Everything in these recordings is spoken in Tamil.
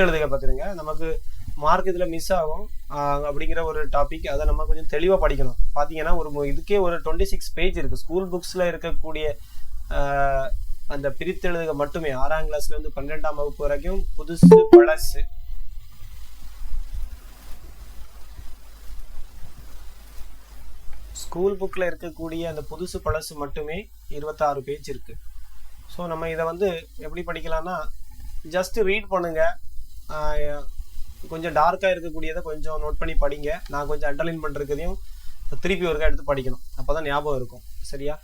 எழுதுக பார்த்துருங்க நமக்கு மார்க் இதில் மிஸ் ஆகும். அப்படிங்கிற ஒரு டாபிக் அதை நம்ம கொஞ்சம் தெளிவாக படிக்கணும். பார்த்தீங்கன்னா ஒரு இதுக்கே ஒரு டுவெண்ட்டி சிக்ஸ் பேஜ் இருக்குது ஸ்கூல் புக்ஸில் இருக்கக்கூடிய அந்த பிரித்தெழுதுக மட்டுமே. ஆறாம் கிளாஸ்லேருந்து பன்னெண்டாம் வகுப்பு வரைக்கும் புதுசு பழசு. ஸ்கூல் புக்கில் இருக்கக்கூடிய அந்த புதுசு பழசு மட்டுமே இருபத்தாறு பேஜ் இருக்குது ஸோ நம்ம இதை வந்து எப்படி படிக்கலாம்னா ஜஸ்ட் ரீட் பண்ணுங்க. கொஞ்சம் டார்க்காக இருக்கக்கூடியதை கொஞ்சம் நோட் பண்ணி படிங்க. நான் கொஞ்சம் அண்டர்லைன் பண்ணுறதையும் திருப்பி ஒருக்கா எடுத்து படிக்கணும். அப்போ தான் ஞாபகம் இருக்கும். சரியா?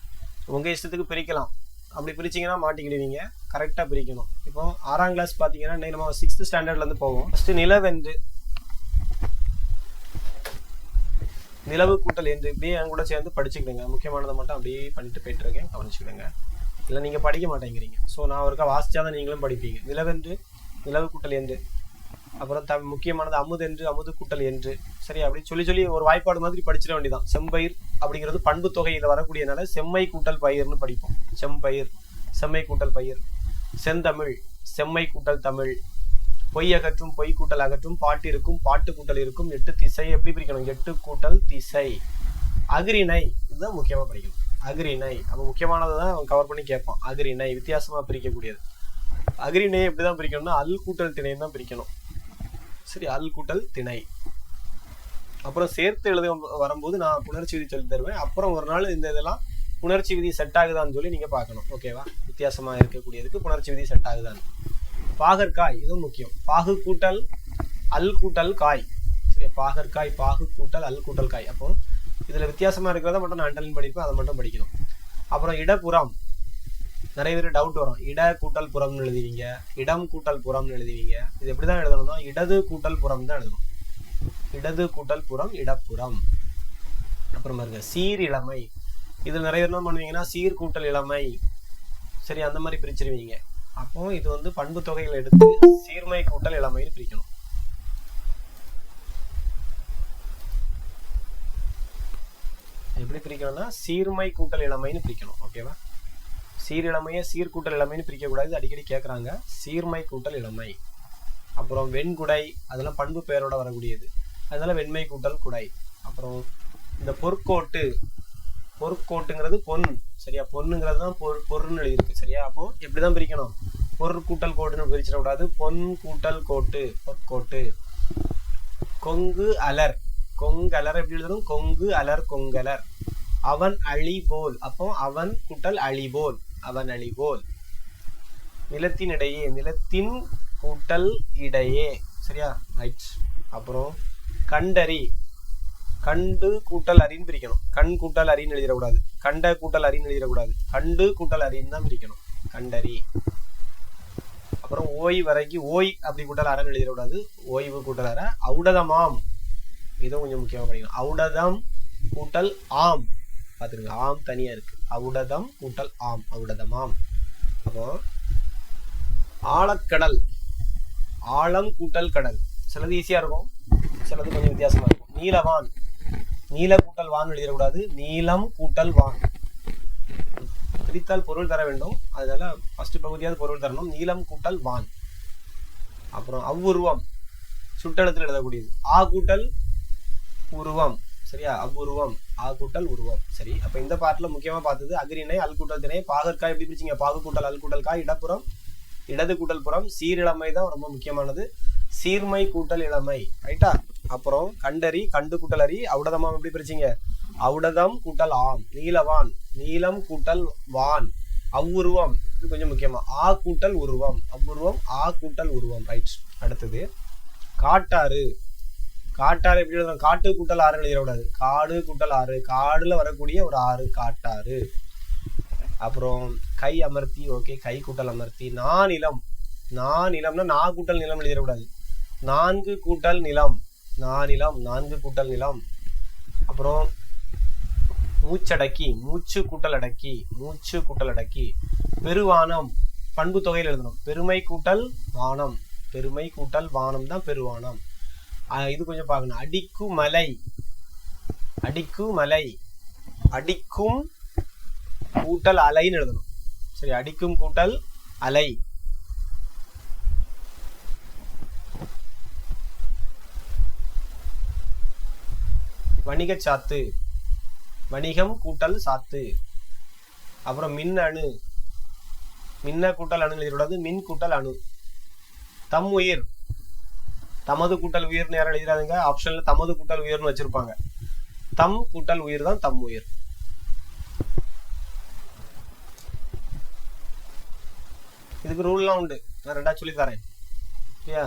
உங்கள் இஷ்டத்துக்கு பிரிக்கலாம். அப்படி பிரிச்சிங்கன்னா மாட்டிக்கிடுவீங்க. கரெக்டாக பிரிக்கணும். இப்போ ஆறாம் கிளாஸ் பார்த்தீங்கன்னா நம்ம சிக்ஸ்த் ஸ்டாண்டர்ட்லேருந்து போவோம். ஃபஸ்ட்டு நிலவென்று நிலவு கூட்டல் என்று. இப்படியே என் கூட சேர்ந்து படிச்சுக்கிடுங்க. முக்கியமானதை மட்டும் அப்படியே பண்ணிட்டு போயிட்டு இருக்கேன். கவனிச்சுக்கிடுங்க. இல்லை நீங்கள் படிக்க மாட்டேங்கிறீங்க. ஸோ நான் ஒருக்கா வாசிச்சா தான் நீங்களும் படிப்பீங்க. நிலவென்று நிலவு கூட்டல் என்று. அப்புறம் த முக்கியமானது அமுது என்று அமுது கூட்டல் என்று. சரி அப்படி சொல்லி சொல்லி ஒரு வாய்ப்பாடு மாதிரி படிச்சிட வேண்டியதான் செம்பயிர் அப்படிங்கிறது பண்பு தொகையில் வரக்கூடியனால செம்மை கூட்டல் பயிர்னு படிப்போம். செம்பயிர் செம்மை கூட்டல் பயிர். செந்தமிழ் செம்மை கூட்டல் தமிழ். பொய் அகற்றும் பொய் கூட்டல் அகற்றும் பாட்டு இருக்கும் பாட்டு கூட்டல் இருக்கும். எட்டு திசை எப்படி பிரிக்கணும்? எட்டு கூட்டல் திசை. அகிரிணை இதுதான் முக்கியமாக படிக்கணும். அகிரிணை. அப்போ முக்கியமானதை தான் அவன் கவர் பண்ணி கேட்பான். அகிரிணை வித்தியாசமாக பிரிக்கக்கூடியது. அகிரிணை எப்படிதான் பிரிக்கணும்னா அல் கூட்டல் திணை தான் பிரிக்கணும். சரி அல் கூட்டல் திணை. அப்புறம் சேர்த்து எழுத வரும்போது நான் புணர்ச்சி விதி சொல்லி தருவேன். அப்புறம் ஒரு நாள் இந்த இதெல்லாம் புணர்ச்சி விதி செட் ஆகுதான்னு சொல்லி நீங்க பார்க்கணும். ஓகேவா வித்தியாசமா இருக்கக்கூடியதுக்கு புணர்ச்சி விதி செட் ஆகுதான்னு. பாகற்காய் இதுவும் முக்கியம். பாகு கூட்டல் அல் கூட்டல் காய். சரி பாகற்காய் பாகு கூட்டல் அல் கூட்டல் காய். அப்போ இதுல வித்தியாசமா இருக்கிறத மட்டும் நான் அண்டர்லைன் பண்ணிருப்பேன் அதை மட்டும் படிக்கணும். அப்புறம் இடப்புறம். நிறைய பேர் டவுட் வரும். இட கூட்டல் புறம்னு எழுதுவீங்க. இடம் கூட்டல் புறம்னு எழுதுவீங்க. இது எப்படி தான் எழுதணும்னா இடது கூட்டல் புறம் தான் எழுதணும். இடது கூட்டல் புறம் இடப்புறம். அப்புறமா இருக்க. சீர் இளமை. இதில் நிறைய பேர் என்ன பண்ணுவீங்கன்னா சீர் கூட்டல் இளமை. சரி அந்த மாதிரி பிரிச்சிருவீங்க. அப்போ இது வந்து பண்பு தொகையில் எடுத்து சீர்மை கூட்டல் இளமைன்னு பிரிக்கணும். எப்படி பிரிக்கணும்னா சீர்மை கூட்டல் இளமைன்னு பிரிக்கணும். ஓகேவா? சீரிழமையை சீர்கூட்டல் இளமைன்னு பிரிக்கக்கூடாது அடிக்கடி கேட்குறாங்க சீர்மை கூட்டல் இளமை. அப்புறம் வெண்குடை அதெல்லாம் பண்பு பெயரோட வரக்கூடியது. அதனால வெண்மை கூட்டல் குடை. அப்புறம் இந்த பொற்கோட்டு பொற்கோட்டுங்கிறது பொன். சரியா? பொண்ணுங்கிறது தான் பொர் பொருள்னு எழுதியிருக்கு. சரியா? அப்போ எப்படி தான் பிரிக்கணும். பொருள் கூட்டல் கோட்டுன்னு பிரிச்சிடக்கூடாது. பொன் கூட்டல் கோட்டு பொற்கோட்டு. கொங்கு அலர். கொங்கலர் எப்படி எழுதணும்? கொங்கு அலர் கொங்கலர். அவன் அழி போல் அப்போ அவன் கூட்டல் அழி போல் அவன் அழி நிலத்தின் இடையே நிலத்தின் கூட்டல் இடையே. சரியா? ரைட் அப்புறம் கண்டறி. கண்டு கூட்டல் அறின்னு பிரிக்கணும். கண் கூட்டல் அறின்னு எழுதிடக்கூடாது. கண்ட கூட்டல் அறின்னு எழுதிடக்கூடாது. கண்டு கூட்டல் அறின்னு தான் பிரிக்கணும். கண்டறி. அப்புறம் ஓய் வரைக்கும் ஓய் அப்படி கூட்டல் அறன்னு எழுதிடக்கூடாது. ஓய்வு கூட்டல் அற. அவுடதமாம் இதுவும் கொஞ்சம் முக்கியமாக படிக்கணும். அவுடதம் கூட்டல் ஆம். பார்த்துருங்க ஆம் தனியா இருக்கு. அவுடதம் கூட்டல் ஆம் ஔடதமாம் அப்போ ஆழக்கடல். ஆழம் கூட்டல் கடல். சிலது ஈஸியா இருக்கும் சிலது கொஞ்சம் வித்தியாசமா இருக்கும். நீலவான். நீல கூட்டல் வான் எழுதிடக்கூடாது. நீலம் கூட்டல் வான். பிரித்தால் பொருள் தர வேண்டும். அதனால ஃபர்ஸ்ட் பகுதியாவது பொருள் தரணும். நீலம் கூட்டல் வான். அப்புறம் அவ்வுருவம். சுட்டெழுத்தில் எழுதக்கூடியது. ஆ கூட்டல் உருவம். சரியா? அவ்வுருவம். ஆ கூட்டல் உருவம். சரி அப்ப இந்த பாட்டுல முக்கியமா பார்த்தது அக்ரிணை அல் கூட்டல் திணை. பாகற்காய் எப்படி பிரிச்சிங்க? பாகு கூட்டல் அல் கூட்டல் காய் இடப்புறம் இடது கூட்டல் புறம். சீரிழமை தான் ரொம்ப முக்கியமானது. சீர்மை கூட்டல் இளமை. ரைட்டா அப்புறம் கண்டறி கண்டு கூட்டல் அறி அவுடதமாம் எப்படி பிரிச்சிங்க? அவுடதம் கூட்டல் ஆம். நீலவான். நீலம் கூட்டல் வான். அவ்வுருவம். இது கொஞ்சம் முக்கியமா. ஆ கூட்டல் உருவம். அவ்வுருவம் ஆ கூட்டல் உருவம். ரைட் அடுத்தது காட்டாறு. காட்டாறு எப்படி எழுதணும்? காட்டு கூட்டல் ஆறு எழுதிடக்கூடாது. காடு கூட்டல் ஆறு. காடுல வரக்கூடிய ஒரு ஆறு காட்டாறு. அப்புறம் கை அமர்த்தி ஓகே கை கூட்டல் அமர்த்தி. நானிலம் நானிலம்னா நா கூட்டல் நிலம் எழுதிடக்கூடாது. நான்கு கூட்டல் நிலம். நானிலம் நான்கு கூட்டல் நிலம். அப்புறம் மூச்சடக்கி மூச்சு கூட்டல் அடக்கி மூச்சு கூட்டல் அடக்கி. பெருவானம். பண்பு தொகையில் எழுதணும். பெருமை கூட்டல் வானம். பெருமை கூட்டல் வானம் தான் பெருவானம். இது கொஞ்சம் பார்க்கணும். அடிக்கும் மலை அடிக்கும் மலை அடிக்கும் கூட்டல் அலைன்னு எழுதணும். சரி அடிக்கும் கூட்டல் அலை. வணிக சாத்து. வணிகம் கூட்டல் சாத்து. அப்புறம் மின் அணு. மின்ன கூட்டல் அணு எழுதிக்கூடாது மின் கூட்டல் அணு. தம் உயிர். தமது கூட்டல் உயிர்னு யாரும் எழுதிடாதுங்க. ஆப்ஷன்ல தமது கூட்டல் உயிர்னு வச்சிருப்பாங்க. தம் கூட்டல் உயிர் தான் தம் உயிர். இதுக்கு ரூல்லாம் உண்டு. நான் ரெண்டா சொல்லி தரேன். சரியா?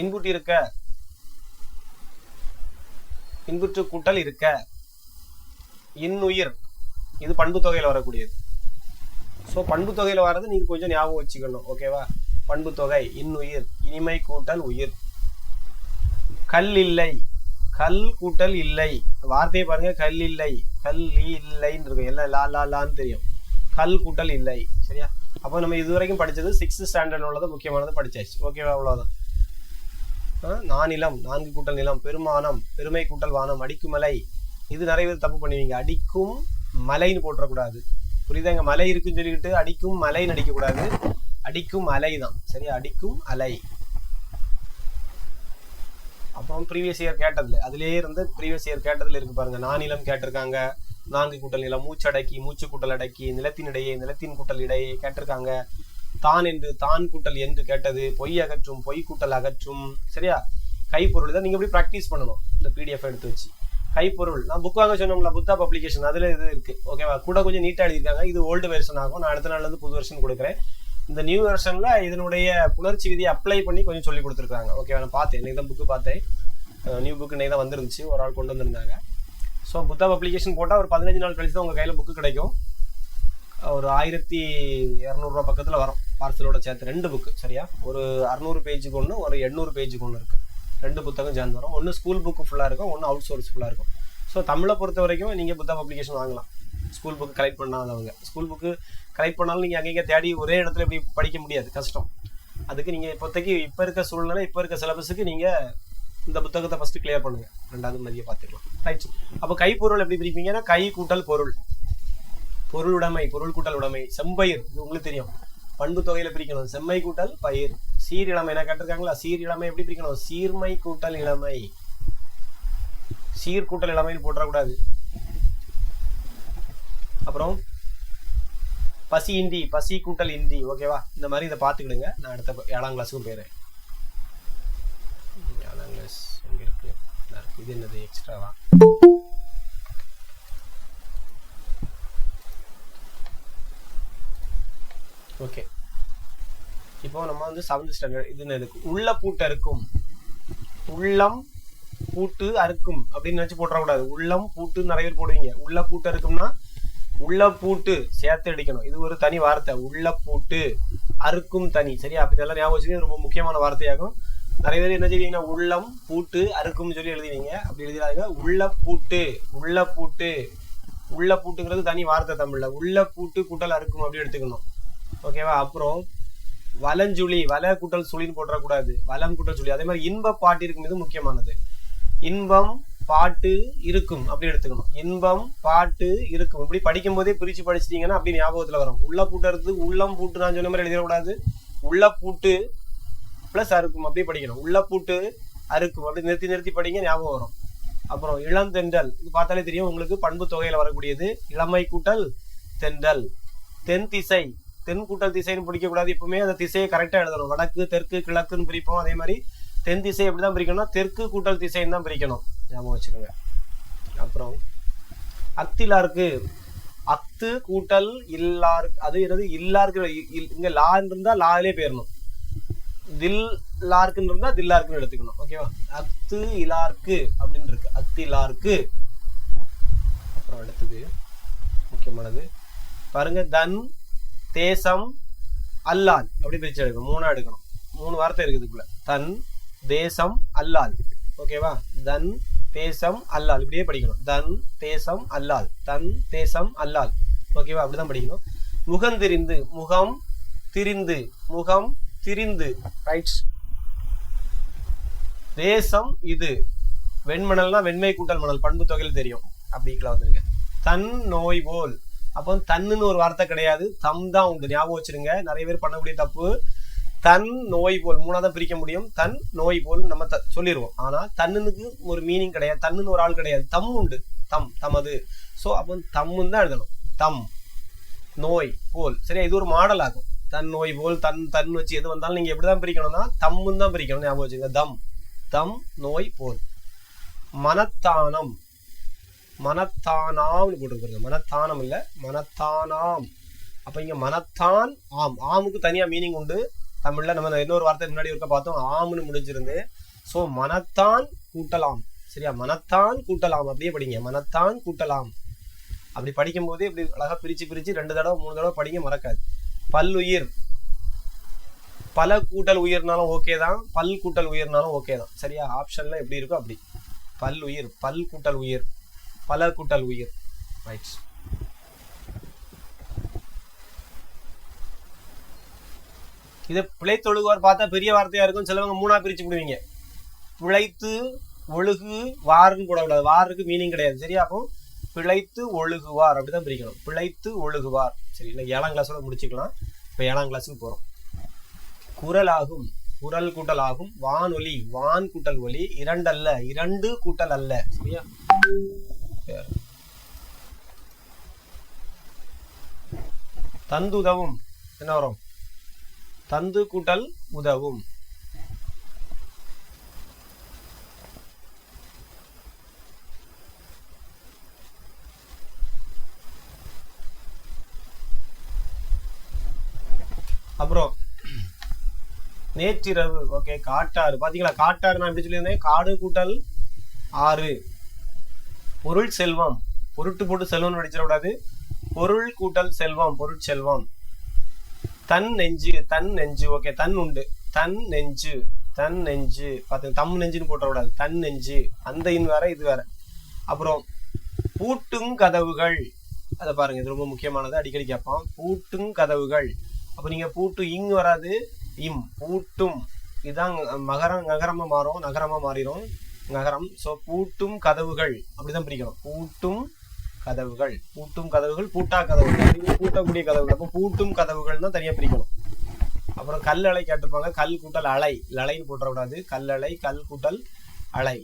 இன்புட் இருக்க. இன்புற்று கூட்டல் இருக்க. இன்னுயிர் இது பண்பு தொகையில வரக்கூடியது. ஸோ பண்பு தொகையில் வர்றது நீங்கள் கொஞ்சம் ஞாபகம் வச்சுக்கணும். ஓகேவா பண்பு தொகை இன்னுயிர் இனிமை கூட்டல் உயிர். கல் இல்லை. கல் கூட்டல் இல்லை. வார்த்தையை பாருங்க கல் இல்லை. கல் இல்லைன்னு இருக்கும். எல்லாம் லா லா லான்னு தெரியும். கல் கூட்டல் இல்லை. சரியா? அப்போ நம்ம இது வரைக்கும் சிக்ஸ்த் ஸ்டாண்டர்ட் உள்ளது முக்கியமானது படித்தாச்சு ஓகேவா அவ்வளோதான் ஆ, நானிலம் நான்கு கூட்டல் நிலம் பெருமானம் பெருமை கூட்டல் வானம் அடிக்குமலை. இது நிறைய பேர் தப்பு பண்ணுவீங்க அடிக்கும் மலைன்னு போட்டுறக்கூடாது. புரியுதாங்க மலை இருக்குன்னு சொல்லிக்கிட்டு அடிக்கும் மலைன்னு அடிக்கக்கூடாது அடிக்கும் அலை தான். சரியா? அடிக்கும் அலை. அப்புறம் ப்ரீவியஸ் இயர் கேட்டதில் அதுலேயே இருந்து ப்ரீவியஸ் இயர் கேட்டதில் இருக்கு பாருங்க. நானிலம் கேட்டிருக்காங்க. நான்கு கூட்டல் நிலம் மூச்சடக்கி மூச்சு கூட்டல் அடக்கி நிலத்தினிடையே நிலத்தின் கூட்டல் இடையே கேட்டிருக்காங்க. தான் என்று தான் கூட்டல் என்று கேட்டது. பொய் அகற்றும் பொய் கூட்டல் அகற்றும். சரியா? கைப்பொருள் தான். நீங்க எப்படி ப்ராக்டிஸ் பண்ணணும்? இந்த பிடிஎஃப் எடுத்து வச்சு. கைப்பொருள் நான் புக் வாங்க சொன்னோம்ல புத்தா பப்ளிகேஷன் அதுல இது இருக்கு. ஓகேவா கூட கொஞ்சம் நீட்டா எழுதியிருக்காங்க. இது ஓல்டு வெர்ஷன் ஆகும். நான் அடுத்த நாள்ல இருந்து புது வெர்ஷன் கொடுக்குறேன். இந்த நியூ வெர்ஷன்ல இதனுடைய புணர்ச்சி விதியை அப்ளை பண்ணி கொஞ்சம் சொல்லி கொடுத்துருக்காங்க. ஓகேவா நான் பார்த்தேன். இன்னைக்கு தான் புக்கு பார்த்தேன். நியூ புக் இன்னைக்கு தான் வந்துருந்துச்சு. ஒரு ஆள் கொண்டு வந்திருந்தாங்க. ஸோ புத்தா பப்ளிகேஷன் போட்டால் ஒரு பதினஞ்சு நாள் கழிச்சு தான் உங்கள் கையில் புக்கு கிடைக்கும். ஒரு ஆயிரத்தி இரநூறுவா பக்கத்தில் வரும். பார்சலோட சேர்த்து. ரெண்டு புக்கு சரியா? ஒரு அறநூறு பேஜுக்கு ஒன்று ஒரு எண்ணூறு பேஜுக்கு ஒன்று இருக்குது ரெண்டு புத்தகம் சேர்ந்து வரும். ஒன்று ஸ்கூல் புக்கு ஃபுல்லாக இருக்கும் ஒன்று அவுட் சோர்ஸ் ஃபுல்லாக இருக்கும். ஸோ தமிழை பொறுத்த வரைக்கும் நீங்கள் புத்தக பப்ளிகேஷன் வாங்கலாம். ஸ்கூல் புக்கு கலெக்ட் பண்ணாதவங்க. ஸ்கூல் புக்கு கலெக்ட் பண்ணாலும் நீங்கள் அங்கங்கே தேடி ஒரே இடத்துல இப்படி படிக்க முடியாது. கஷ்டம். அதுக்கு நீங்கள் இப்போதைக்கு இப்போ இருக்க சூழ்நிலை இப்போ இருக்க சிலபஸுக்கு நீங்கள் இந்த புத்தகத்தை ஃபஸ்ட்டு கிளியர் பண்ணுங்கள் ரெண்டாவது மதியம் பார்த்துக்கலாம். ரைட் அப்போ கைப்பொருள் எப்படி பிரிப்பீங்கன்னா கை கூட்டல் பொருள். பொருள் உடைமை பொருள் கூட்டல் உடைமை. செம்பயிர் இது உங்களுக்கு தெரியும். பண்பு தொகையில பிரிக்கணும். செம்மை கூட்டல் பயிர். சீர் இளமை என்ன கேட்டிருக்காங்களா? சீர் இளமை எப்படி பிரிக்கணும்? சீர்மை கூட்டல் இளமை. சீர் கூட்டல் இளமைன்னு போட்டுறக்கூடாது. அப்புறம் பசி இந்தி பசி கூட்டல் இந்தி. ஓகேவா? இந்த மாதிரி இதை பார்த்துக்கிடுங்க. நான் அடுத்த ஏழாம் கிளாஸுக்கும் போயிடுறேன். ஏழாம் கிளாஸ் எங்கே இருக்கு. இது என்னது? எக்ஸ்ட்ராவா ஓகே. இப்போ நம்ம வந்து செவன்த் ஸ்டாண்டர்ட் இது இருக்கு உள்ள பூட்டு அறுக்கும். உள்ளம் பூட்டு அறுக்கும் அப்படின்னு நினச்சி போட்டுறக்கூடாது. உள்ளம் பூட்டு நிறைய பேர் போடுவீங்க. உள்ள பூட்டு அறுக்கும்னா உள்ள பூட்டு சேர்த்து அடிக்கணும். இது ஒரு தனி வார்த்தை. உள்ள பூட்டு அறுக்கும் தனி. சரியா? அப்படி நல்லா ஞாபகம் வச்சுக்க ரொம்ப முக்கியமான வார்த்தையாகும். நிறைய பேர் என்ன செய்வீங்கன்னா உள்ளம் பூட்டு அறுக்கும்னு சொல்லி எழுதுவீங்க. அப்படி எழுதிடாதீங்க. உள்ள பூட்டு உள்ள பூட்டு உள்ள பூட்டுங்கிறது தனி வார்த்தை தமிழ்ல. உள்ள பூட்டு கூட்டல் அறுக்கும் அப்படி எடுத்துக்கணும். ஓகேவா? அப்புறம் வலஞ்சுழி வல கூட்டல் சுழின்னு போட்டுறக்கூடாது வலம் கூட்டல் சுழி அதே மாதிரி இன்ப பாட்டு இருக்கும் இது முக்கியமானது. இன்பம் பாட்டு இருக்கும் அப்படி எடுத்துக்கணும். இன்பம் பாட்டு இருக்கும். இப்படி படிக்கும் போதே பிரிச்சு படிச்சிட்டீங்கன்னா அப்படி ஞாபகத்துல வரும். உள்ள பூட்டுறது உள்ளம் பூட்டு நான் சொன்ன மாதிரி எழுதிடக்கூடாது. உள்ள பூட்டு பிளஸ் அறுக்கும். அப்படியே படிக்கணும். உள்ள பூட்டு அறுக்கும். அப்படி நிறுத்தி நிறுத்தி படிங்க ஞாபகம் வரும். அப்புறம் இளம் தென்றல். இது பார்த்தாலே தெரியும். உங்களுக்கு பண்பு தொகையில வரக்கூடியது. இளமை கூட்டல் தென்றல். தென் திசை. தென் கூட்டல் திசைன்னு பிடிக்கக்கூடாது எப்பவுமே. அந்த திசையை கரெக்டாக எழுதணும். வடக்கு தெற்கு கிழக்குன்னு பிரிப்போம். அதே மாதிரி தென் திசை எப்படி தான் பிரிக்கணும்னா தெற்கு கூட்டல் திசைன்னு தான் பிரிக்கணும். ஞாபகம் வச்சுக்கோங்க. அப்புறம் அத்திலாருக்கு அத்து கூட்டல் இல்லாருக்கு அது என்னது? இல்லாருக்கு இ- இல்- இங்க லான்னு இருந்தா லாலே போயிடணும் தில் லார்க்குன்னு இருந்தா தில்லார்க்குன்னு எடுத்துக்கணும். ஓகேவா? அத்து இலார்க்கு அப்படின்னு இருக்கு. அத்திலார்க்கு. அப்புறம் அடுத்தது முக்கியமானது. பாருங்க தன் தேசம் அல்லால். அப்படி பிரிச்சு எடுக்கணும். மூணா எடுக்கணும். மூணு வார்த்தை இருக்குது இதுக்குள்ள தன் தேசம் அல்லால். ஓகேவா? தன் தேசம் அல்லால். இப்படியே படிக்கணும். தன் தேசம் அல்லால். தன் தேசம் அல்லால். ஓகேவா? அப்படிதான் படிக்கணும். முகம் திரிந்து. முகம் திரிந்து. முகம் திரிந்து. ரைட் தேசம் இது. வெண்மணல்னா வெண்மை கூட்டல் மணல். பண்பு தொகையில் தெரியும். அப்படிங்களா வந்துருங்க. தன் நோய் போல். அப்போ தன்னுன்னு ஒரு வார்த்தை கிடையாது. தம் தான் உண்டு. ஞாபகம் வச்சிருங்க. நிறைய பேர் பண்ணக்கூடிய தப்பு. தன் நோய் போல். மூணாவது பிரிக்க முடியும். தன் நோய் போல் நம்ம த- சொல்லிடுவோம் ஆனா தன்னுக்கு ஒரு மீனிங் கிடையாது. தன்னுன்னு ஒரு ஆள் கிடையாது. தம் உண்டு. தம் தமது. ஸோ அப்போ தம்முன்னு தான் எழுதணும். தம் நோய் போல். சரியா? இது ஒரு மாடல் ஆகும். தன் நோய் போல் தன் தன் வச்சு எது வந்தாலும் நீங்க எப்படிதான் பிரிக்கணும்னா தம்முன்னு தான் பிரிக்கணும். ஞாபகம் வச்சுங்க தம் தம் நோய் போல். மனத்தானம். மனத்தானாம்னு போட்டுருக்குங்க மனத்தானம் இல்லை மனத்தானாம். அப்போ இங்கே மனத்தான் ஆம். ஆமுக்கு தனியாக மீனிங் உண்டு. தமிழில் நம்ம இன்னொரு வார்த்தை முன்னாடி இருக்க பார்த்தோம். ஆம்னு முடிஞ்சிருந்து. ஸோ மனத்தான் கூட்டலாம். சரியா? மனத்தான் கூட்டலாம். அப்படியே படிங்க. மனத்தான் கூட்டலாம். அப்படி படிக்கும் போதே இப்படி அழகாக பிரித்து பிரிச்சு ரெண்டு தடவை மூணு தடவை படிங்க மறக்காது. பல்லுயிர். பல கூட்டல் உயிர்னாலும் ஓகே தான். பல் கூட்டல் உயிர்னாலும் ஓகே தான். சரியா? ஆப்ஷன்ல எப்படி இருக்கோ அப்படி. பல் உயிர் பல் கூட்டல் உயிர். பல கூட்டல் உயிர். ரைட் இது பிழை தொழுகுவார் பார்த்தா பெரிய வார்த்தையா இருக்கும். சிலவங்க மூணா பிரிச்சு விடுவீங்க. பிழைத்து ஒழுகு வாருன்னு கூடாது வாருக்கு மீனிங் கிடையாது. சரியா? அப்போ பிழைத்து ஒழுகுவார். அப்படிதான் பிரிக்கணும். பிழைத்து ஒழுகுவார். சரி இல்லை ஏழாம் கிளாஸோட முடிச்சுக்கலாம். இப்போ ஏழாம் கிளாஸுக்கு போறோம். குரலாகும். குரல் கூட்டல் ஆகும் வானொலி வான் கூட்டல் ஒலி இரண்டல்ல. இரண்டு கூட்டல் அல்ல. சரியா? சரி. தந்துதவும். என்ன வரும்? தந்து கூட்டல் உதவும். அப்புறம் நேற்றிரவு ஓகே காட்டாறு. பாத்தீங்களா? காட்டாறு நான் எப்படி சொல்லியிருந்தேன்? காடு கூட்டல் ஆறு. பொருள் செல்வம். பொருட்டு போட்டு செல்வம் அடிச்சிடக்கூடாது பொருள் கூட்டல் செல்வம் பொருட்செல்வம் தன் நெஞ்சு தன் நெஞ்சு ஓகே தன் உண்டு. தன் நெஞ்சு தன் நெஞ்சு பார்த்து தம் நெஞ்சுன்னு போட்டக்கூடாது தன் நெஞ்சு அந்த இன் வேற இது வேற. அப்புறம் பூட்டும் கதவுகள். அதை பாருங்க இது ரொம்ப முக்கியமானது அடிக்கடி கேட்பான் பூட்டும் கதவுகள். அப்போ நீங்க பூட்டு இங் வராது இம். பூட்டும். இதுதான் மகரம் நகரமா மாறும் நகரமா மாறிடும் நகரம். ஸோ பூட்டும் கதவுகள். அப்படிதான் பிரிக்கணும். பூட்டும் கதவுகள். பூட்டும் கதவுகள் பூட்டா கதவுகள். பூட்டக்கூடிய கதவுகள். அப்போ பூட்டும் கதவுகள் தான் தனியா பிரிக்கணும். அப்புறம் கல் அலை கேட்டிருப்பாங்க. கல் கூட்டல் அலை. லலைன்னு போட்டக்கூடாது கல் அலை கல் கூட்டல் அலை.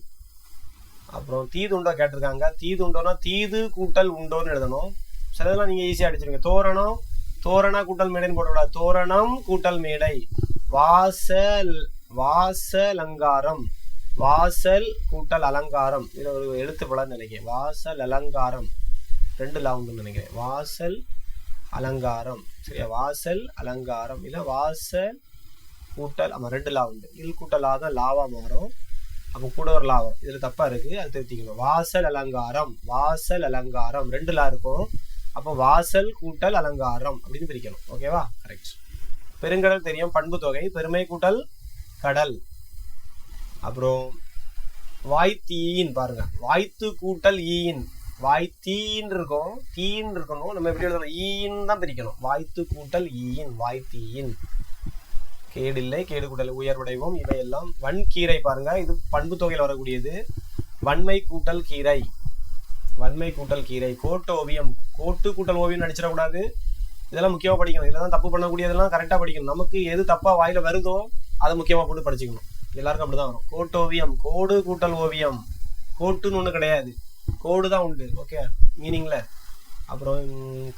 அப்புறம் தீதுண்டோ கேட்டிருக்காங்க. தீதுண்டோனா தீது கூட்டல் உண்டோன்னு எழுதணும். சிலதெல்லாம் நீங்க ஈஸியா அடிச்சிருங்க. தோரணம் தோரணா கூட்டல் மேடைன்னு போடக்கூடாது. தோரணம் கூட்டல் மேடை. வாசல் வாசலங்காரம். வாசல் கூட்டல் அலங்காரம். இது ஒரு எழுத்து படம் நினைக்கிறேன். வாசல் அலங்காரம். ரெண்டு லாவுன்னு நினைக்கிறேன். வாசல் அலங்காரம். சரியா? வாசல் அலங்காரம். இல்ல வாசல் கூட்டல். ஆமா ரெண்டு லா உண்டு இல் கூட்டலாக தான் லாவா மாறும். அப்போ கூட ஒரு லா வரும் இதுல தப்பா இருக்கு. அது திருத்திக்கணும். வாசல் அலங்காரம். வாசல் அலங்காரம். ரெண்டு லா இருக்கும். அப்போ வாசல் கூட்டல் அலங்காரம் அப்படின்னு பிரிக்கணும். ஓகேவா? கரெக்ட் பெருங்கடல் தெரியும். பண்பு தொகை. பெருமை கூட்டல் கடல். அப்புறம் வாய்த்தீயின் பாருங்க. வாய்த்து கூட்டல் ஈயின் வாய்த்தீன் இருக்கும். தீன் இருக்கணும். நம்ம எப்படி எழுதணும்? ஈயின் தான் பிரிக்கணும். வாய்த்து கூட்டல் ஈயின் வாய்த்தீயின் கேடில்லை கேடு கூட்டல். உயர்வடைவோம் இவையெல்லாம் வன்கீரை பாருங்க. இது பண்பு தொகையில் வரக்கூடியது. வன்மை கூட்டல் கீரை. வன்மை கூட்டல் கீரை. கோட்டு ஓவியம். கோட்டு கூட்டல் ஓவியம் நடிச்சிடக்கூடாது. இதெல்லாம் முக்கியமாக படிக்கணும். இதெல்லாம் தப்பு பண்ணக்கூடியதெல்லாம் கரெக்டாக படிக்கணும். நமக்கு எது தப்பாக வாயில் வருதோ அதை முக்கியமாக போட்டு படிச்சுக்கணும். எல்லாருக்கும் அப்படிதான் வரும். கோட்டு ஓவியம் கோடு கூட்டல் ஓவியம். கோட்டுன்னு ஒண்ணு கிடையாது. கோடு தான் உண்டு ஓகே மீனிங்ல அப்புறம்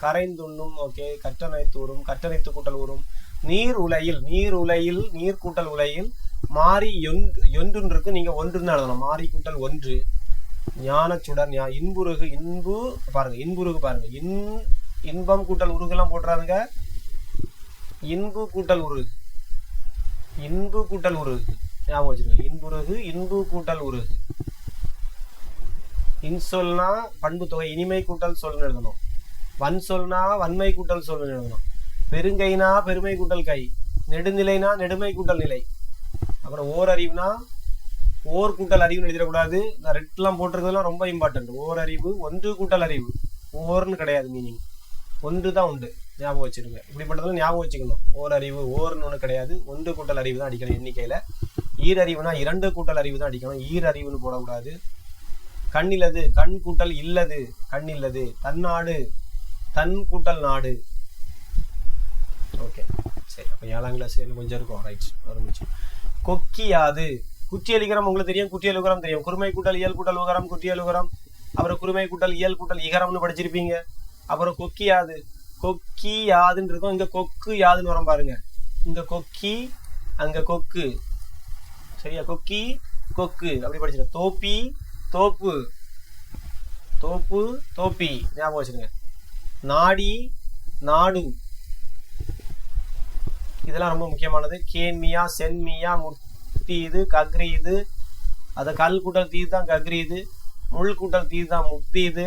கரைந்துண்ணும் ஓகே கட்டணைத்து உறும் கட்டணைத்து கூட்டல் உறும். நீர் உலையில் நீர் உலையில் நீர் கூட்டல் உலையில் மாறி ஒன்று இருக்கு நீங்க ஒன்றுன்னு எழுதணும் மாறி கூட்டல் ஒன்று. ஞான சுடர் இன்புருகு இன்பு பாருங்க இன்புருகு பாருங்க. இன் இன்பம் கூட்டல் உருகுலாம் போட்டுறாதுங்க இன்பு கூட்டல் உருகு. இன்பு கூட்டல் உருகு. ஞாபகம் வச்சுருங்க இன்புறகு இன்பு கூட்டல் உருகு. இன்சொல்னா பண்பு தொகை இனிமை கூட்டல் சொல்னு எழுதணும். வன் சொல்னா வன்மை கூட்டல் சொல்னு எழுதணும். பெருங்கைனா பெருமை கூட்டல் கை. நெடுநிலைனா நெடுமை கூட்டல் நிலை. அப்புறம் ஓர் அறிவுனா ஓர் கூட்டல் அறிவுன்னு எழுதிடக்கூடாது. இந்த ரெட்லாம் போட்டிருக்கிறதுலாம் ரொம்ப இம்பார்ட்டன்ட் ஓர் அறிவு ஒன்று கூட்டல் அறிவு. ஓர்னு கிடையாது மீனிங் ஒன்று தான் உண்டு. ஞாபகம் வச்சிருங்க இப்படிப்பட்டதெல்லாம் ஞாபகம் வச்சுக்கணும். ஓர் அறிவு ஓர்னு ஒன்று கிடையாது. ஒன்று கூட்டல் அறிவு தான் அடிக்கணும் எண்ணிக்கையில் ஈரறிவுனா இரண்டு கூட்டல் அறிவு தான் அடிக்கணும். ஈரறிவுன்னு போடக்கூடாது. கண் கண் கூட்டல் இல்லது கண் இல்லது. தன்னாடு தன் கூட்டல் நாடு. ஓகே. சரி அப்போ ஏழாம் கிளாஸ் கொஞ்சம் இருக்கும். ரைட் ஒரு நிமிஷம். கொக்கியாது. குற்றியலிகரம் உங்களுக்கு தெரியும். குற்றியலுகரம் தெரியும். குறுமை கூட்டல் இயல் கூட்டல் உகரம் குற்றியலுகரம் அப்புறம் குறுமை கூட்டல் இயல் கூட்டல் இகரம்னு படிச்சிருப்பீங்க. அப்புறம் கொக்கியாது. கொக்கி யாதுன்னு இருக்கும். இங்க கொக்கு யாதுன்னு வரும் பாருங்க. இங்க கொக்கி அங்க கொக்கு. சரியா? கொக்கி கொக்கு. அப்படி படிச்சிருங்க தோப்பி தோப்பு. தோப்பு தோப்பி. ஞாபகம் வச்சுருங்க. நாடி நாடு. இதெல்லாம் ரொம்ப முக்கியமானது. கேன்மியா சென்மியா கக்ரி இது அதை கல் கூட்டல் தீது தான் கக்ரி இது முள் கூட்டல் தீது தான் முக்தீது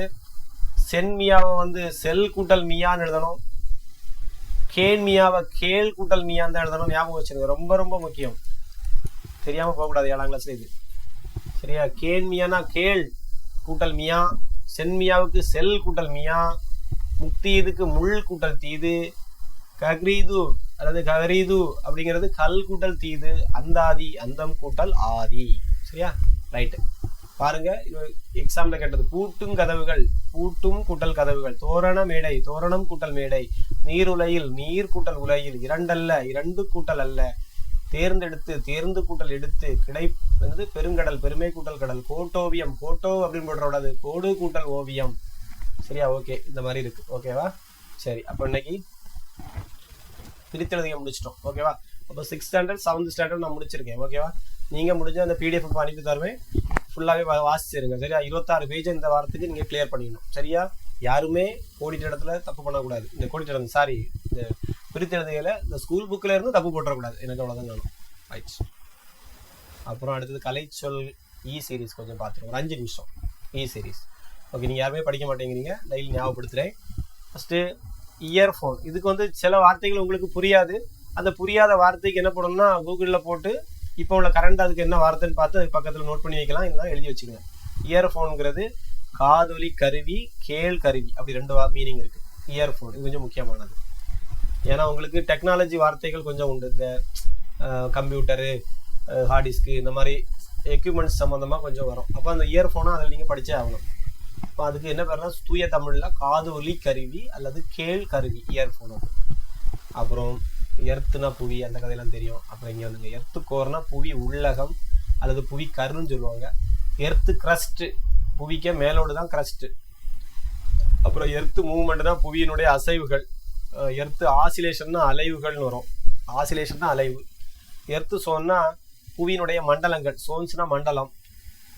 சென்மியாவை வந்து செல் கூட்டல் மியான்னு எழுதணும். கேன்மியாவை கேள் கூட்டல் மியான்னு தான் எழுதணும். ஞாபகம் வச்சுருங்க. ரொம்ப ரொம்ப முக்கியம். தெரியாமல் போகக்கூடாது ஏழாம் கிளாஸ்ல இது. சரியா? கேன்மியானா கேள் கூட்டல் மியா. சென்மியாவுக்கு செல் கூட்டல் மியா. முக்தீதுக்கு முள் கூட்டல் தீது. கக்ரீது அல்லது ககரீது அப்படிங்கிறது கல் கூட்டல் தீது. அந்தாதி அந்தம் கூட்டல் ஆதி. சரியா? ரைட்டு பாருங்க எக்ஸாம்ல கேட்டது. பூட்டும் கதவுகள் பூட்டும் கூட்டல் கதவுகள். தோரண மேடை தோரணம் கூட்டல் மேடை. நீருலையில் நீர் கூட்டல் உலையில். இரண்டல்ல இரண்டு கூட்டல் அல்ல. தேர்ந்தெடுத்து தேர்ந்து கூட்டல் எடுத்து கிடை வந்து பெருங்கடல் பெருமை கூட்டல் கடல் கோட்டோவியம் கோட்டோ அப்படின்னு போடுறோடாது கோடு கூட்டல் ஓவியம். சரியா? ஓகே. இந்த மாதிரி இருக்கு. ஓகேவா? சரி. அப்போ இன்னைக்கு பிரித்தெழுதிய முடிச்சிட்டோம். ஓகேவா? அப்போ சிக்ஸ் ஸ்டாண்டர்ட் செவன்த் ஸ்டாண்டர்ட் நான் முடிச்சிருக்கேன். ஓகேவா? நீங்கள் முடிஞ்ச அந்த பிடிஎஃப் அனுப்பி தருவேன். ஃபுல்லாகவே வாசிச்சிருங்க. சரியா? இருபத்தாறு பேஜ் இந்த வாரத்துக்கு நீங்கள் கிளியர் பண்ணிடணும். சரியா? யாருமே கோடிட்ட இடத்துல தப்பு பண்ணக்கூடாது. இந்த கோடிட்ட இடம் சாரி இந்த பிரித்தெழுதுகையில் இந்த ஸ்கூல் புக்கில் இருந்து தப்பு போட்டுறக்கூடாது. எனக்கு அவ்வளோதான் வேணும். ரைட் அப்புறம் அடுத்தது கலைச்சொல் e இ சீரிஸ் கொஞ்சம் பார்த்துருவோம். ஒரு அஞ்சு நிமிஷம். இ சீரிஸ் ஓகே நீங்கள் யாருமே படிக்க மாட்டேங்கிறீங்க. டெய்லி ஞாபகப்படுத்துகிறேன் ஃபஸ்ட்டு இயர்ஃபோன் இதுக்கு வந்து சில வார்த்தைகள் உங்களுக்கு புரியாது. அந்த புரியாத வார்த்தைக்கு என்ன பண்ணணும்னா கூகுளில் போட்டு இப்போ உள்ள கரண்ட் அதுக்கு என்ன வார்த்தைன்னு பார்த்து அது பக்கத்தில் நோட் பண்ணி வைக்கலாம். இல்லைனா எழுதி வச்சுக்கோங்க. இயர்ஃபோனுங்கிறது காதொலி கருவி கேள் கருவி. அப்படி ரெண்டு மீனிங் இருக்குது இயர்ஃபோன் இது கொஞ்சம் முக்கியமானது. ஏன்னா உங்களுக்கு டெக்னாலஜி வார்த்தைகள் கொஞ்சம் உண்டு. இந்த கம்ப்யூட்டரு ஹார்ட் டிஸ்க்கு இந்த மாதிரி எக்யூப்மெண்ட்ஸ் சம்மந்தமாக கொஞ்சம் வரும். அப்போ அந்த இயர்ஃபோனை அதில் நீங்கள் படித்தே ஆகணும். இப்போ அதுக்கு என்ன பேர்னா தூய தமிழில் காது ஒலி கருவி அல்லது கேள் கருவி இயர்ஃபோனும் அப்புறம் எர்த்துனா புவி அந்த கதையெல்லாம் தெரியும். அப்புறம் இங்கே வந்துங்க எர்த்து கோர்னா புவி உள்ளகம் அல்லது புவி கருன்னு சொல்லுவாங்க. எர்த்து கிரஸ்ட்டு புவிக்க மேலோடு தான் கிரஸ்ட்டு அப்புறம் எர்த்து மூவ்மெண்ட் தான் புவியினுடைய அசைவுகள். எர்த்து ஆசிலேஷன்னா அலைவுகள்னு வரும். ஆசிலேஷன் தான் அலைவு. எர்த்து சோன்னா புவியினுடைய மண்டலங்கள் சோன்ஸ்னா மண்டலம்.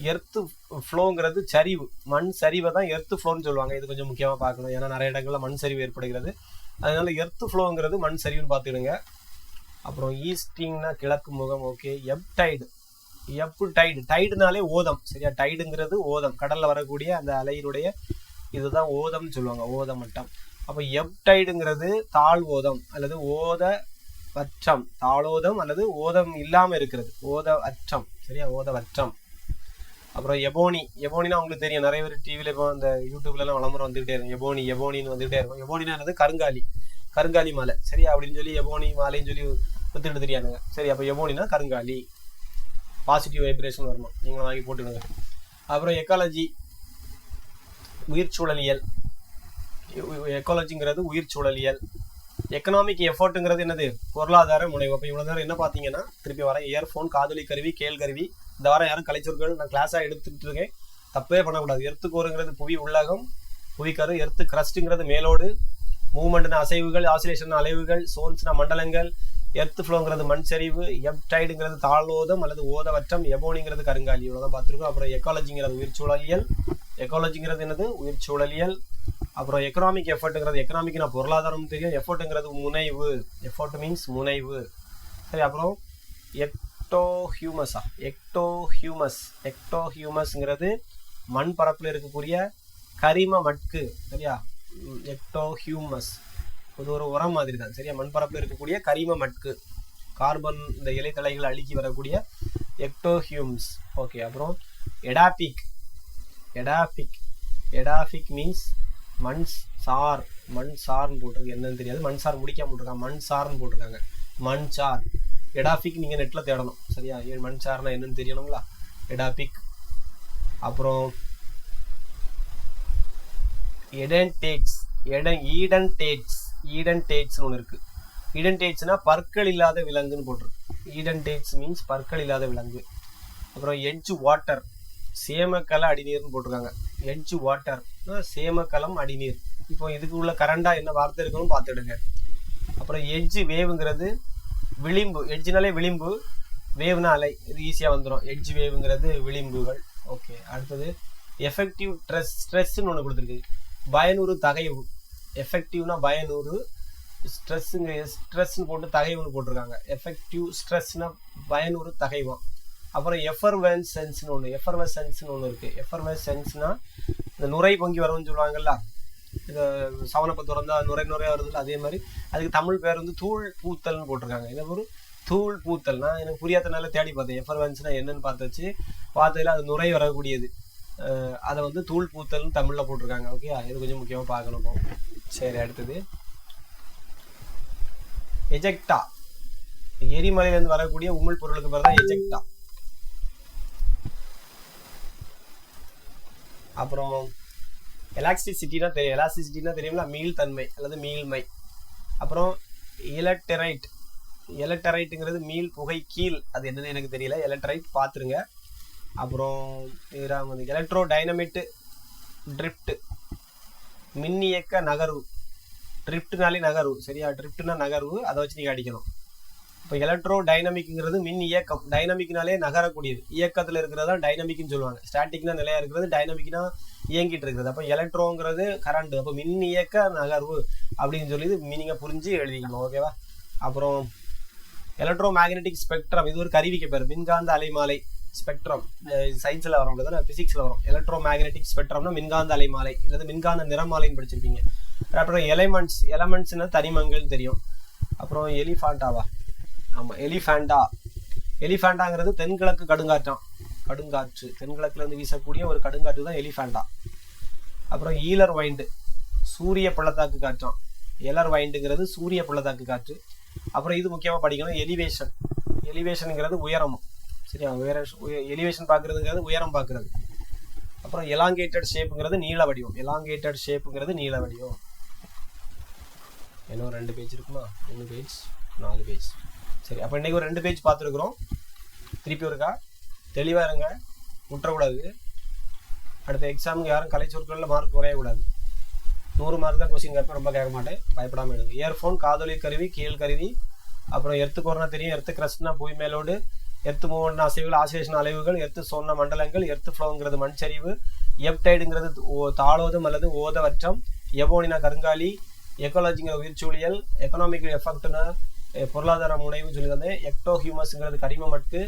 எர்த்து ஃப்ளோங்கிறது சரிவு. மண் சரிவை தான் எர்த்து ஃப்ளோன்னு சொல்லுவாங்க. இது கொஞ்சம் முக்கியமாக பார்க்கணும். ஏன்னா நிறைய இடங்களில் மண் சரிவு ஏற்படுகிறது. அதனால எர்த்து ஃப்ளோங்கிறது மண் சரிவுன்னு பார்த்துடுங்க அப்புறம் ஈஸ்டிங்னா கிழக்கு முகம் ஓகே. எப் டைடு. Ebb tide. டைடுனாலே ஓதம். சரியா? டைடுங்கிறது ஓதம். கடலில் வரக்கூடிய அந்த அலையினுடைய இதுதான் ஓதம்னு சொல்லுவாங்க. ஓத மட்டம் அப்போ எப்டைடுங்கிறது தாழ் ஓதம் அல்லது ஓத வற்றம் தாளோதம் அல்லது ஓதம் இல்லாமல் இருக்கிறது. ஓத அற்றம் சரியா? ஓத வற்றம் அப்புறம் எபோனி. எபோனினா உங்களுக்கு தெரியும். நிறைய பேர் டிவியில் இப்போ அந்த யூடியூப்லலாம் விளம்பரம் வந்துகிட்டே இருக்கும். எபோனி எபோனின்னு வந்துகிட்டே இருக்கும். எபோனினா என்னது? கருங்காலி. கருங்காலி மாலை. சரியா? அப்படின்னு சொல்லி எபோனி மாலைன்னு சொல்லி வித்துட்டு தெரியாதுங்க சரி அப்போ எபோனினா கருங்காலி. பாசிட்டிவ் வைப்ரேஷன் வரணும் நீங்களும் வாங்கி போட்டுடுங்க அப்புறம் எக்காலஜி உயிர் சூழலியல். எக்காலஜிங்கிறது உயிர் சூழலியல். எக்கனாமிக் எஃபர்ட்டுங்கிறது என்னது? பொருளாதார முனைவு. அப்போ இவ்வளோ நேரம் என்ன பார்த்தீங்கன்னா திருப்பி வர இயர்ஃபோன் காதலி கருவி கேள் கருவி இந்த வாரம் யாரும் கலைச்சொற்கள் நான் கிளாஸாக எடுத்துகிட்டு இருக்கேன். தப்பே பண்ணக்கூடாது. எர்த்துக்கோருங்கிறது புவி உள்ளகம் புவிக்கரு எர்த்து கிரஸ்ட்டுங்கிறது மேலோடு மூவ்மெண்ட்னா அசைவுகள் ஆசிலேஷன் அலைவுகள் சோன்ஸ்னா மண்டலங்கள் எர்த் ஃப்ளோங்கிறது மண் சரிவு எப்டைடுங்கிறது தாளோதம் அல்லது ஓதவற்றம் எபோனிங்கிறது கருங்காலி. இவ்வளோதான் பார்த்துருக்கோம். அப்புறம் எக்காலஜிங்கிறது உயிர் சூழலியல். எக்காலஜிங்கிறது என்னது? உயிர் சூழலியல். அப்புறம் எக்கனாமிக் எஃபர்ட்டுங்கிறது எக்கனாமிக் நான் பொருளாதாரம் தெரியும். எஃபர்ட்டுங்கிறது முனைவு. எஃபர்ட் மீன்ஸ் முனைவு. சரி அப்புறம் எக்டோ ஹியூமஸா எக்டோ ஹியூமஸ் எக்டோ ஹியூமஸ்ங்கிறது மண் பரப்பில் இருக்கக்கூடிய கரிம மட்கு. சரியா? எக்டோ ஹியூமஸ் இது ஒரு உரம் மாதிரி தான் சரியா? மண் பரப்பில் இருக்கக்கூடிய கரிம மட்கு. கார்பன் இந்த இலைத்தலைகள் அழுக்கி வரக்கூடிய எக்டோ ஹியூம்ஸ் ஓகே அப்புறம் எடாபிக் எடாபிக் எடாபிக் மீன்ஸ் மண் சார் மண் சார்னு போட்டிருக்கு. என்னன்னு தெரியாது. மண் சார் முடிக்காம போட்டிருக்காங்க. மண் சார்னு போட்டிருக்காங்க. மண் சார். எடாபிக் நீங்கள் நெட்டில் தேடணும். சரியா? மண் சார்னா என்னன்னு தெரியணுங்களா? எடாபிக் அப்புறம் எடன் டேக்ஸ் எடன் ஈடன் டேட்ஸ் ஈடன் டேட்ஸ்னு ஒன்று இருக்குது இடன்டேட்ஸ்னா பற்கள் இல்லாத விலங்குன்னு போட்டிருக்கு. இடன்டேட்ஸ் மீன்ஸ் பற்கள் இல்லாத விலங்கு. அப்புறம் எட்ஜ் வாட்டர் சேமக்கலை அடிநீர்னு போட்டிருக்காங்க. எட்ஜ் வாட்டர் சேமக்கலம் அடிநீர். இப்போ இதுக்கு உள்ள கரண்டா என்ன வார்த்தை இருக்குன்னு பார்த்துடுங்க. அப்புறம் எட்ஜ் வேவுங்கிறது விளிம்பு. எட்ஜ்னாலே விளிம்பு வேவ்னா அலை. இது ஈஸியாக வந்துடும் எட்ஜ் வேவுங்கிறது விளிம்புகள். ஓகே அடுத்தது எஃபெக்டிவ் ஸ்ட்ரெஸ் ஸ்ட்ரெஸ்ன்னு ஒன்று கொடுத்துருக்கு. பயனூறு தகைவு. எஃபெக்டிவ்னா பயனூறு ஸ்ட்ரெஸ்ஸுங்க ஸ்ட்ரெஸ்ன்னு போட்டு தகைவுன்னு போட்டிருக்காங்க. எஃபெக்டிவ் ஸ்ட்ரெஸ்னா பயனூறு தகைவம் அப்புறம் எஃபர்வென்ஸ் சென்ஸ்னு ஒன்று எஃபர்வெஸ் சென்ஸ்னு ஒன்று இருக்குது எஃபர்வெஸ் சென்ஸ்னா இந்த நுரை பொங்கி வரும்னு சொல்லுவாங்கல்ல இந்த சவனப்பை திறந்தா நுரை நுரையா வருதுல்ல அதே மாதிரி அதுக்கு தமிழ் பேர் வந்து தூள் பூத்தல்னு போட்டிருக்காங்க. என்ன ஒரு தூள் பூத்தல் நான் எனக்கு புரியாதனால தேடி பார்த்தேன். எஃபர்வென்ஸ்னா என்னன்னு பார்த்தாச்சு. பார்த்ததில் அது நுரை வரக்கூடியது. அதை வந்து தூள் பூத்தல்னு தமிழில் போட்டிருக்காங்க. ஓகே? இது கொஞ்சம் முக்கியமாக பார்க்கணும் சரி அடுத்தது. எஜெக்டா எரிமலையிலேருந்து வரக்கூடிய உமிழ் பொருளுக்கு பேர் தான் எஜெக்டா அப்புறம் எலாஸ்டிசிட்டினா தெரியும் எலாஸ்டிசிட்டினா தெரியும்ல? மீள்தன்மை அல்லது மீள்மை. அப்புறம் எலக்டரைட் எலக்டரைட்டுங்கிறது மீள் புகை கீழ். அது என்னன்னு எனக்கு தெரியல. எலக்ட்ரைட் பார்த்துருங்க. அப்புறம் இதுதான் வந்து எலக்ட்ரோ டைனமிட்டு ட்ரிஃப்ட் மின்னியக்க நகர்வு. ட்ரிஃப்ட்னாலே நகர்வு. சரியா? ட்ரிஃப்ட்னா நகர்வு. அதை வச்சு நீங்கள் அடிக்கணும். இப்போ எலக்ட்ரோ டைனமிக்ங்கிறது மின் இயக்கம். டைனமிக்னாலே நகரக்கூடியது. இயக்கத்தில் இருக்கிறதா டைனமிக்னு சொல்லுவாங்க. ஸ்டாட்டிக்னா நிலையா இருக்கிறது டைனமிக்னா இயங்கிட்டு இருக்கிறது அப்போ எலக்ட்ரோங்கிறது கரண்ட் அப்போ மின் இயக்க நகர்வு அப்படின்னு சொல்லி மீனிங்கை புரிஞ்சு எழுதிக்கணும். ஓகேவா அப்புறம் எலக்ட்ரோ மேக்னெட்டிக் ஸ்பெக்ட்ரம் இது ஒரு கருவிக்கு பேர். மின்காந்த அலைமாலை ஸ்பெக்ட்ரம் சயின்ஸில் வரும். தானே ஃபிசிக்ஸில் வரும். எலக்ட்ரோ மேக்னெட்டிக் ஸ்பெக்ட்ரம்னா மின்காந்த அலைமாலை. இல்லது மின்காந்த நிறமாலைன்னு படிச்சிருப்பீங்க. அப்புறம் எலைமெண்ட்ஸ் எலமெண்ட்ஸ்னா தனிமங்கள்னு தெரியும். அப்புறம் எலிஃபாண்டாவா ஆமாம் எலிஃபேண்டா. எலிஃபேண்டாங்கிறது தென்கிழக்கு கடுங்காற்றாம் கடுங்காற்று. தென்கிழக்குல இருந்து வீசக்கூடிய ஒரு கடுங்காற்று தான் எலிஃபேண்டா. அப்புறம் ஈலர் வைண்டு சூரிய பள்ளத்தாக்கு காற்றாம் எலர் வைண்டுங்கிறது சூரிய பள்ளத்தாக்கு காற்று. அப்புறம் இது முக்கியமாக படிக்கணும் எலிவேஷன் எலிவேஷனுங்கிறது உயரமும் சரியா? உயர எலிவேஷன் பார்க்குறதுங்கிறது உயரம் பார்க்குறது. அப்புறம் எலாங்கேட்டட் ஷேப்புங்கிறது நீள வடிவம். எலாங்கேட்டட் ஷேப்புங்கிறது நீள வடிவம். இன்னும் ரெண்டு பேஜ் இருக்குமா? மூணு பேஜ் நாலு பேஜ் சரி அப்போ இன்றைக்கி ஒரு ரெண்டு பேஜ் பார்த்துருக்குறோம். திருப்பி ஒருக்கா? தெளிவாக இருங்க. விட்டுறக்கூடாது அடுத்த எக்ஸாமுக்கு யாரும் கலை சொற்களில் மார்க் குறையக்கூடாது நூறு மார்க் தான் கொஸ்டின் கேட்பேன் ரொம்ப கேட்க மாட்டேன். பயப்படாமல் எழுதுங்க. இயர்ஃபோன் காதொலி கருவி கீழ் கருவி அப்புறம் எர்த்து கொரோனா தெரியும். எர்த்து கிரஸ்ட்னா பூமி மேலோடு எர்த்து மூவன் அசைவுகள் ஆசிலேஷன் அலைவுகள் எர்த்து சொன்ன மண்டலங்கள் எர்த்து ஃப்ளோங்கிறது மண்சரிவு எப்டைடுங்கிறது ஓ- தாளோதம் அல்லது ஓதவற்றம் எவோனினா கருங்காலி எக்காலஜிங்கிற உயிர்ச்சூழியல் எக்கனாமிக் எஃபெக்ட்னா பொருளாதார முனைவுன்னு சொல்லி தந்தேன் எக்டோ ஹியூமஸ்ங்கிறது கரிம மட்கு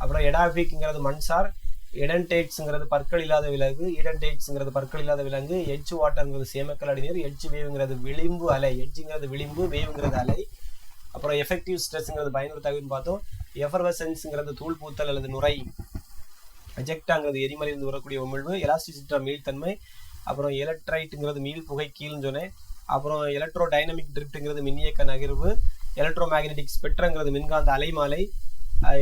அப்புறம் எடாபிக்ங்கிறது மண்சார் இடன்டேட்ஸுங்கிறது பற்கள் இல்லாத விலங்கு இடன்டேட்ஸுங்கிறது பற்கள் இல்லாத விலங்கு எட்ஜ் வாட்டர்ங்கிறது சேமக்கல் அடிநீர் எட்ஜ் வேவுங்கிறது விளிம்பு அலை எட்ஜுங்கிறது விளிம்பு வேவுங்கிறது அலை அப்புறம் எஃபெக்டிவ் ஸ்ட்ரெஸ்ங்கிறது பயனுறு தகவல்னு பார்த்தோம். எஃபர்வசன்ஸுங்கிறது தூள் பூத்தல் அல்லது நுரை அஜெக்டாங்கிறது எரிமலையிலிருந்து வரக்கூடிய உமிழ்வு எலாஸ்டிசிட்டா மீள்தன்மை அப்புறம் எலக்ட்ரைட்டுங்கிறது மீள் புகை கீழ்னு சொன்னேன். அப்புறம் எலக்ட்ரோ டைனமிக் ட்ரிப்ட்டுங்கிறது மின்னியக்க நகர்வு எலக்ட்ரோ மேக்னெட்டிக் ஸ்பெக்ட்ரங்கிறது மின்காந்த அலைமாலை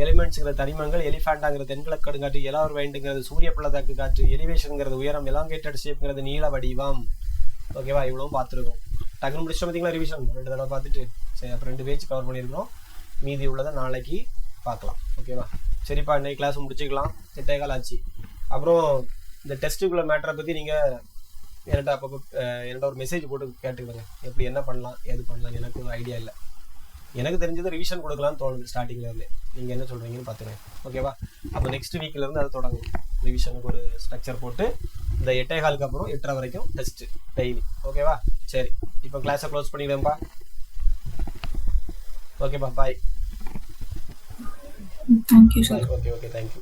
எலிமெண்ட்ஸுங்கிற தனிமங்கள் எலிஃபேண்டாங்கிறது தென்கிழக்கு கடுங்காற்று எலார் வைண்டுங்கிறது சூரிய பள்ளத்தாக்கு காற்று எலிவேஷனுங்கிறது உயரம் எலாங்கேட்டட் ஷேப்ங்கிறது நீள வடிவம். ஓகேவா இவ்வளவும் பார்த்துருக்கோம். டக்குனு முடிச்சு பார்த்தீங்களா ரிவிஷன் ரெண்டு தடவை பார்த்துட்டு சரி அப்போ ரெண்டு பேஜ் கவர் பண்ணியிருக்கிறோம். மீதி உள்ளதை நாளைக்கு பார்க்கலாம். ஓகேவா சரிப்பா இன்னைக்கு கிளாஸ் முடிச்சுக்கலாம். எட்டே கால் ஆச்சு. அப்புறம் இந்த டெஸ்ட்டுக்குள்ள மேட்டரை பற்றி நீங்கள் என்கிட்ட அப்பப்போ என்கிட்ட ஒரு மெசேஜ் போட்டு கேட்டுக்கிடுங்க எப்படி என்ன பண்ணலாம் எது பண்ணலாம் எனக்கு ஒரு ஐடியா இல்லை. எனக்கு தெரிஞ்சது ரிவிஷன் கொடுக்கலாம்னு தோணுது ஸ்டார்டிங்ல இருந்து. நீங்கள் என்ன சொல்கிறீங்கன்னு பார்த்துக்கேன் ஓகேவா அப்போ நெக்ஸ்ட் வீக்ல இருந்து அது தொடங்கும் ரிவிஷனுக்கு ஒரு ஸ்ட்ரக்சர் போட்டு இந்த எட்டே காலுக்கு அப்புறம் எட்டரை வரைக்கும் டெஸ்ட் டெய்லி ஓகேவா சரி. இப்போ கிளாஸை க்ளோஸ் பண்ணிடுவேன்ப்பா ஓகேப்பா bye you, sir. Okay okay thank you